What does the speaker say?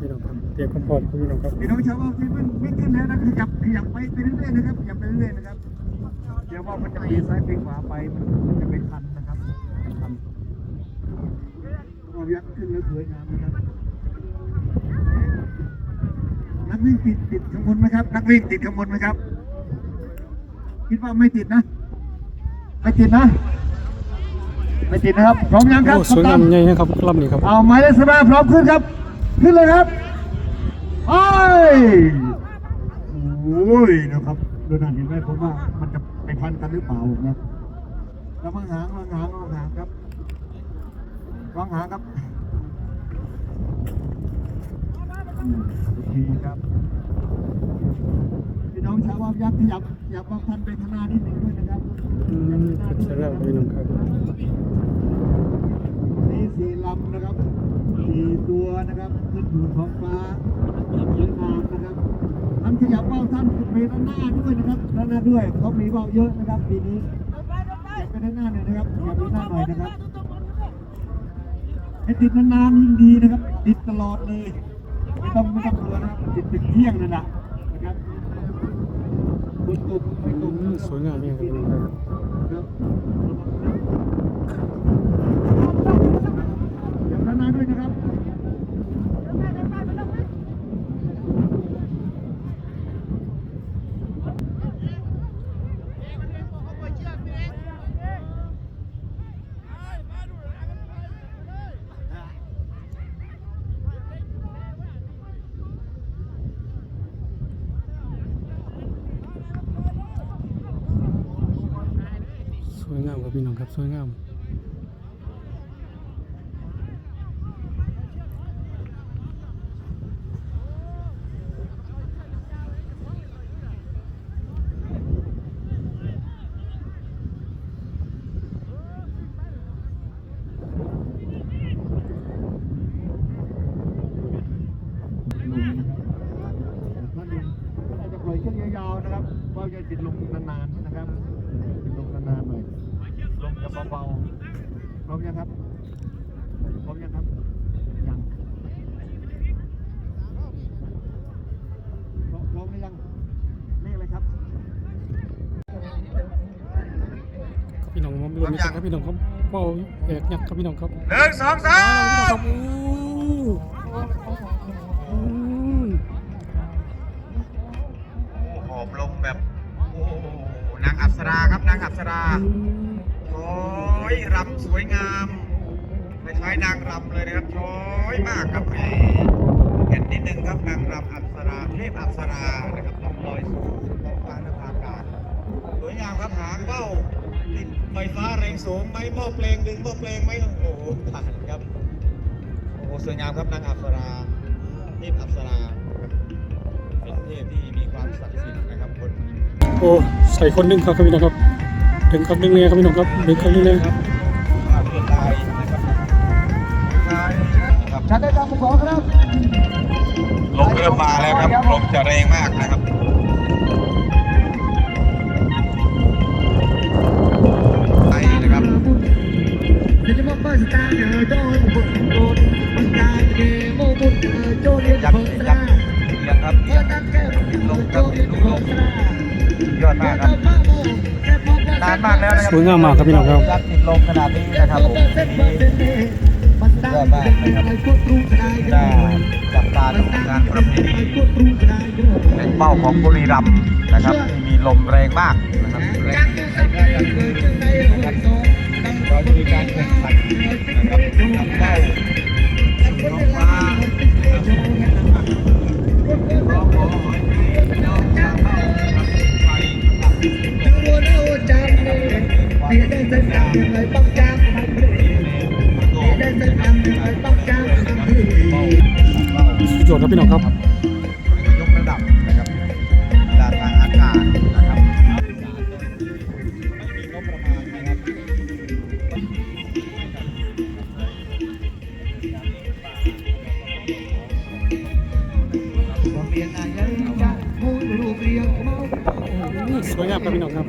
พี่น้องครับเตรียมความพร้อมครับพี่น้องครับพี่น้องชาวบ้านที่มันวิ่งขึ้นแล้วนะขยับขยับไปไปเรื่อยๆนะครับขยับไปเรื่อยๆนะครับเดี๋ยวว่ามันจะเบี่ยงซ้ายเบี่ยงขวาไปมันจะเป็นทันนะครับเป็นทันก็ยักษ์ขึ้นแล้วสวยงามนะครับนักวิ่งติดติดขบวนไหมครับ นักวิ่งติดขบวนไหมครับ คิดว่าไม่ติดนะ ไม่ติดนะไม่ติดนะครับพร้อมยังครับโอ้สวยงามใหญ่นะครับลำนี้ครับเอาหมายเลขสิบห้าพร้อมขึ้นครับ ขึ้นเลยครับไปโอ้ยนะครับดูนังเห็นไหมผมว่ามันจะไปพันกันหรือเปล่านะแล้ววางหางวางหางวางหางครับวางหางครับโอเคครับพี่น้องชาวบ้านยักษ์ขยับขยับวางพันไปข้างหน้านิดหนึ่งด้วยนะครับอืมสวยงามครับพี่น้องครับ นี่สี่ลำนะครับสี่ตัวนะครับขึ้นอยู่ท้องฟ้าสวยงามนะครับท่านขยับเบ้าท่าน ไปด้านหน้าด้วยนะครับด้านหน้าด้วยเขามีเบ้าเยอะนะครับปีนี้เก็บไปด้านหน้าหน่อยนะครับขยับไปด้านหน้าหน่อยนะครับให้ติดนานๆยิ่งดีนะครับ ติดตลอดเลยไม่ต้องไม่ต้องกลัวนะติดถึงเที่ยงเลยนะนะครับบนตกไม่ตอืกสวยงามนี่ครับพี่น้องครับ ครับอย่างด้านหน้าด้วยนะครับ สวยงามครับพี่น้องครับสวยงามท่าอาจจะปล่อยเชือกยาวๆนะครับว่าจะติดลมนานๆนะครับติดลมนานๆหน่อยลมจะ เบาๆพร้อมยังครับพร้อมยังครับยังพร้อมพร้อมหรือยังเลขอะไรครับพี่น้องมารวมกันครับพี่น้องครับเป้าแอกยักษ์ครับพี่น้องครับหนึ่งสองสาครับโอ้อืมหอบลมแบบ โอ้โหนางอัปสราครับนางอัปสรา อืมโอ้ยรำสวยงามคล้ายๆนางรำเลยนะครับช้อยมากครับแหมเห็นนิดนึงครับนางรำอัปสราเทพอัปสรานะครับลำลอยสู่ท้องฟ้านภาอากาศสวยงามครับหางเบ้าติดไฟฟ้าแรงสูงไหมหม้อเพลงดึงหม้อเพลงไหมโอ้โหผ่านครับโอ้โหสวยงามครับนางอัปสราเทพอัปสราครับเป็นเทพที่มีความศักดิ์สิทธิ์นะครับคนโอ้ใส่คนหนึงครับพี่น้องครับ ดึงครับดึงเลยครับพี่น้องครับดึงครับดึงเลยครับภาพลวดลายนะครับลายนะครับชัดได้ตามผมขอครับลมเริ่มมาแล้วครับลมจะแรงมากนะครับ วยงามมากครับพี่น้องครับยักติดลมขนาดนี้นะครับผมยอดมากนะครับน่าจับตาดูงานประเพณีเป็นเป้าของบุรีรัมย์นะครับที่มีลมแรงมากนะครับแรงเราจะมีการแข่งขันนะครับนำเป้าสู่ท้องฟ้า สุดยอดครับพี่น้องครับยกระดับนะครับด้านทางอากาศนะครับไม่มีงบประมาณนะครับสวยงามครับพี่น้องครับ